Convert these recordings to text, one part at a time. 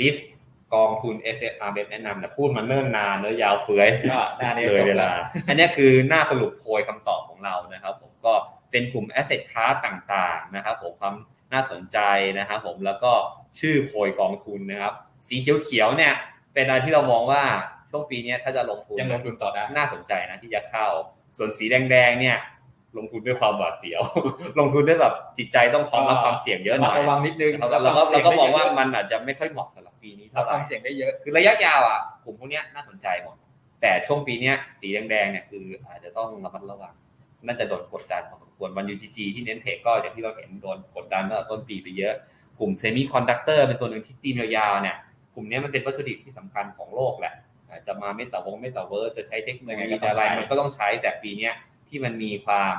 ลิสต์กองทุน S S R แบบแนะนำนะพูดมาเนิ่นนานเนื้อยาวเฟื้อยก็หน้านี้เลยเวลา อันนี้คือหน้าสรุปโพยคำตอบของเรานะครับ ผมก็เป็นกลุ่ม asset class ต่างๆนะครับ ผมความน่าสนใจนะครับ ผมแล้วก็ชื่อโพยกองทุนนะครับ สีเขียวๆเนี่ย เป็นอะไรที่เรามองว่าช่วงปีนี้ถ้าจะลงทุนยังลงทุนต่อได้น่าสนใจนะที่จะเข้า ส่วนสีแดงๆเนี่ย ลงทุนด้วยความหวาดเสียว ลงทุนด้วยแบบจิตใจต้องพร้อมรับความเสี่ยงเยอะหน่อยระวังนิดนึงนะครับแล้วก็เราก็มองว่ามันอาจจะไม่ค่อยเหมาะสำหรับปีนี้รัเท่าบไหคร่วามเสี่ยงได้เยอะคือระยะยาวอะกลุ่มพวกเนี้ยน่าสนใจหมดแต่ช่วงปีเนี้ยสีแดงๆเนี่ยคืออาจจะต้องระมัดระวังน่าจะโดนกดดันพอสมควรวันยูจีจีที่เน้นเทคก็อย่างที่เราเห็นโดนกดดันตั้งแต่ต้นปีไปเยอะ กลุ่มเซมิคอนดักเตอร์เป็นตัวหนึ่งที่ตีมยาวๆเนี่ยกลุ่มเนี้ยมันเป็นวัตถุดิบที่สำคัญของโลกแหละอาจจะมาไม่ต่าวงไม่ต่าเวิร์จะใช้เทคโนโลยีอะไรมันก็ต้องใช้แต่ปีเนี้ย ที่มันมีความ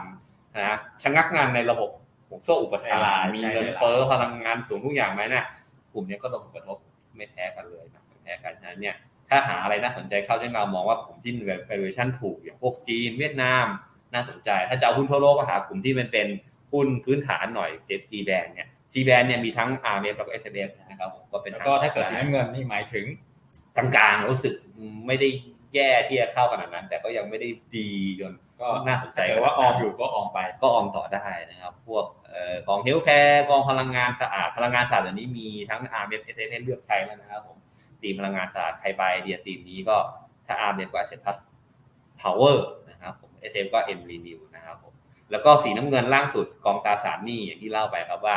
นะชะงักงานในระบบห่วงโซ่อุปทาน มีเงินเฟ้อพลังงานสูงทุกอย่างไหมเนี่ยกลุ่มเนี้ยก็โดนผลกระทบไม่แพ้กันเลยนะไม่แพ้กันฉะนั้นเนี่ยถ้าหาอะไรน่าสนใจเข้าที่เรามองว่ากลุ่มที่มี valuation ถูกอย่างพวกจีนเวียดนามน่าสนใจ ถ้าจะเอาหุ้นทั่วโลกก็หากลุ่มที่มันเป็นหุ้นพื้นฐานหน่อยเจ็ G band เนี่ย G band เนี่ยมีทั้ง RMF แล้วก็ SMF นะครับผมก็เป็นแล้วก็ถ้าเกิดสีน้ำเงินนี่หมายถึงกลางๆรู้สึกไม่ได้แย่ที่จะเข้าขนาดนั้น แต่ก็ยังไม่ได้ดีจน ก็น่าสนใจแต่ว่าออมอยู่ก็ออมไป ก็ออมต่อได้นะครับ พวกเอ่อกองเฮลแคร์กองพลังงานสะอาดพลังงานสะอาดเดี๋ยวนี้มีทั้ง RMF SMF ให้เลือกใช้แล้วนะครับผมตีมพลังงานสะอาดใครไปเดียตีมนี้ก็ถ้า RMF ก็ Asset Plus Power นะครับผม SM ก็ M Renew นะครับผมแล้วก็สีน้ำเงินล่างสุดกองตราสารหนี้อย่างที่เล่าไปครับว่า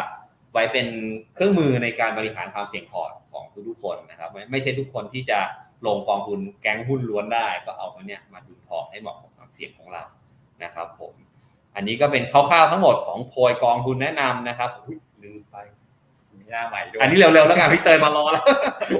ไว้เป็นเครื่องมือในการบริหารความเสี่ยงพอร์ตของทุกๆคนนะครับไม่ไม่ใช่ทุกคนที่จะลงกองทุนแก๊งหุ้นล้วนได้ ก็เอาตัวเนี้ยมาดูพอร์ตให้เหมาะกับความ เสี่ยงของเรานะครับผม อันนี้ก็เป็นคร่าวๆทั้งหมดของโพยกองทุนแนะนำนะครับลืมไป หน้าใหม่ด้วยอันนี้เร็วๆแล้วกันพี่เตยมารอแล้ว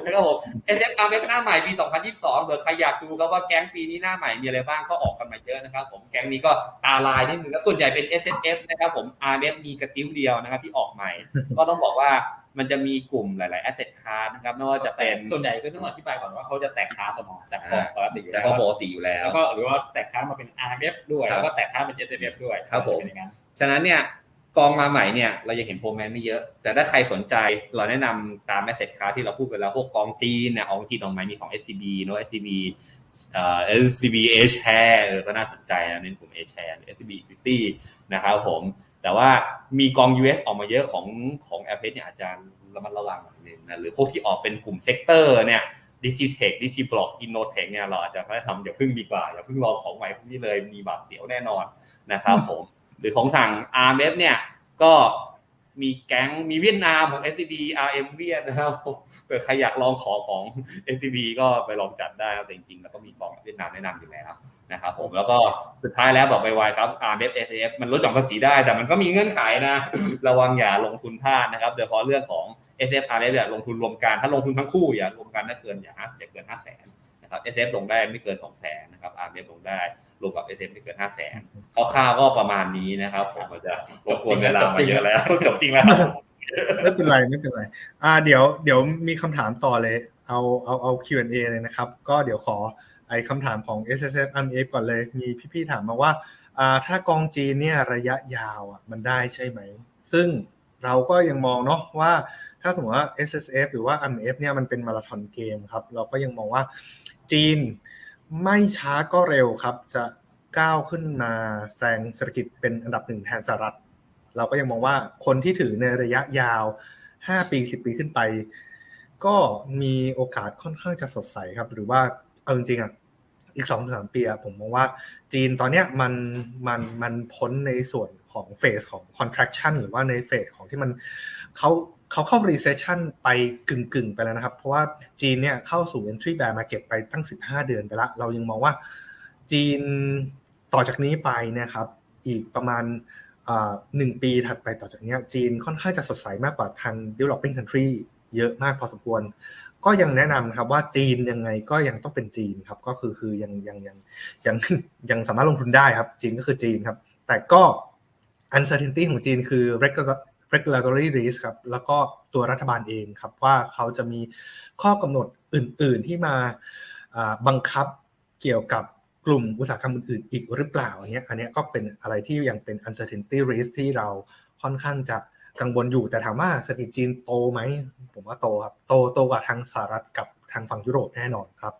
นะครับผม S F R เว็บหน้าใหม่ปี 2022เผื่อใครอยากดูครับว่าแก๊งปีนี้หน้าใหม่มีอะไรบ้างก็ออกกันมาเยอะนะครับผมแก๊งนี้ก็ตาลายนิดนึงแล้วส่วนใหญ่เป็น S F F นะครับผม R F มีกระติ้วเดียวนะครับที่ออกใหม่ ก็ต้องบอกว่ามันจะมีกลุ่มหลายๆ asset class นะครับไม่ว่าจะเป็นส่วนใหญ่ก็ต้องอธิบายก่อนว่าเขาจะแตกค้าสมองจากกองปกติอยู่แต่แล้วก็ปกติอยู่แล้ว แล้วก็หรือว่าแตกค้ามาเป็น RMF ด้วยครับแล้วก็แตกค้าเป็น SMF ด้วยครับผมเป็นอย่างนั้นฉะนั้นเนี่ย กองมาใหม่เนี่ยเราจะเห็นโพลแมนไม่เยอะ แต่ถ้าใครสนใจเราแนะนำตาม asset class ที่เราพูดไปแล้วพวกกองจีนเนี่ยของจีนออกมามีของ SCB เนอะ SCB เอ่อ SCB A share เออก็น่าสนใจนะเน้นกลุ่ม A share SCB equity นะครับผมแต่ว่ามีกอง US ออกมาเยอะของของ a p เนี่ยอาจารย์ระมัดระวังหน่อยนึงนะหรือพวกที่ออกเป็นกลุ่มเซกเตอร์เนี่ยดิจิเทคดิจิบล็อกอินโนเทคเนี่ยเราอาจจะไม่ทำอย่าพึ่งดีกว่าอย่าพึ่งลองของใหม่พวกนี้เลยมีบาดเสียวแน่นอนนะครับผม หรือของทาง RMF เนี่ยก็มีแก๊งมีเวียดนามของ SCB RM เวียดนะครับผมเผื่อใครอยากลองขอของ SCB ก็ไปลองจัดได้ครับแต่จริงๆ แล้วก็มีของเวียดนามแนะนำอยู่แล้วนะครับผมแล้วก็สุดท้ายแล้วบอกไปไวครับ RMF SF มันลดหย่อนภาษีได้ แต่มันก็มีเงื่อนไขนะ ระวังอย่าลงทุนพลาดนะครับโดยเฉพาะเรื่องของ SF RMF อย่าลงทุนรวมกันถ้าลงทุนทั้งคู่อย่ารวมกันถ้าเกินอย่าอย่าเกินห้าแสน นะครับ SF ลงได้ไม่เกินสองแสนนะครับ RMF ลงได้รวมกับ SF ไม่เกินห้าแสนคร่าวๆก็ประมามาณนี้นะครับ ผมมันจะรบกวนเวลามาเยอะแล้ว จบจริงแล้ว ไม่เป็นไรไม่เป็นไรอ่าเดี๋ยวเดี๋ยวมีคำถามต่อเลย เอาเอาเอา Q&A เลยนะครับ ก็เดี๋ยวขอไอ้คำถามของ S S F M F ก่อนเลย มีพี่ๆถามมาว่าอ่า ถ้ากองจีนเนี่ยระยะยาวอะมันได้ใช่ไหม ซึ่งเราก็ยังมองเนาะว่าถ้าสมมติว่า S S F หรือว่า M F เนี่ยมันเป็นมาราธอนเกมครับ เราก็ยังมองว่า จีนไม่ช้าก็เร็วครับ จะก้าวขึ้นมาแซงเศรษฐกิจเป็นอันดับหนึ่งแทนสหรัฐ เราก็ยังมองว่าคนที่ถือในระยะยาว 5 ปี 10 ปีขึ้นไป ก็มีโอกาสค่อนข้างจะสดใสครับ หรือว่าเอาจริงๆอะอีก2อสามปีอะผมมองว่าจีนตอนเนี้ยมันมันมันพ้นในส่วนของเฟสของ contraction หรือว่าในเฟสของที่มันเขา เขาเข้า recession ไปกึ่งๆไปแล้วนะครับ เพราะว่าจีนเนี่ยเข้าสู่ entry bear market ไปตั้ง 15 เดือนไปละ เรายังมองว่าจีนต่อจากนี้ไปนะครับ อีกประมาณหนึ่งปีถัดไปต่อจากนี้จีนค่อนข้างจะสดใสมากกว่าทาง developing country เยอะมากพอสมควร ก็ยังแนะนำครับว่าจีนยังไงก็ยังต้องเป็นจีนครับ ก็คือคือยังยังยังยังยังสามารถลงทุนได้ครับ จีนก็คือจีนครับ แต่ก็ uncertainty ของจีนคือ regulatory risk ครับแล้วก็ตัวรัฐบาลเองครับว่าเขาจะมีข้อกำหนดอื่น ๆ ที่มาบังคับเกี่ยวกับกลุ่มอุตสาหกรรมอื่น ๆ อีกหรือเปล่าอันนี้อันนี้ก็เป็นอะไรที่ยังเป็น uncertainty risk ที่เราค่อนข้างจะกังวลอยู่แต่ถามว่าเศรษฐกิจจีนโตไหม ผมว่าโตครับ โตโตกว่าทางสหรัฐกับทางฝั่งยุโรปแน่นอนครับ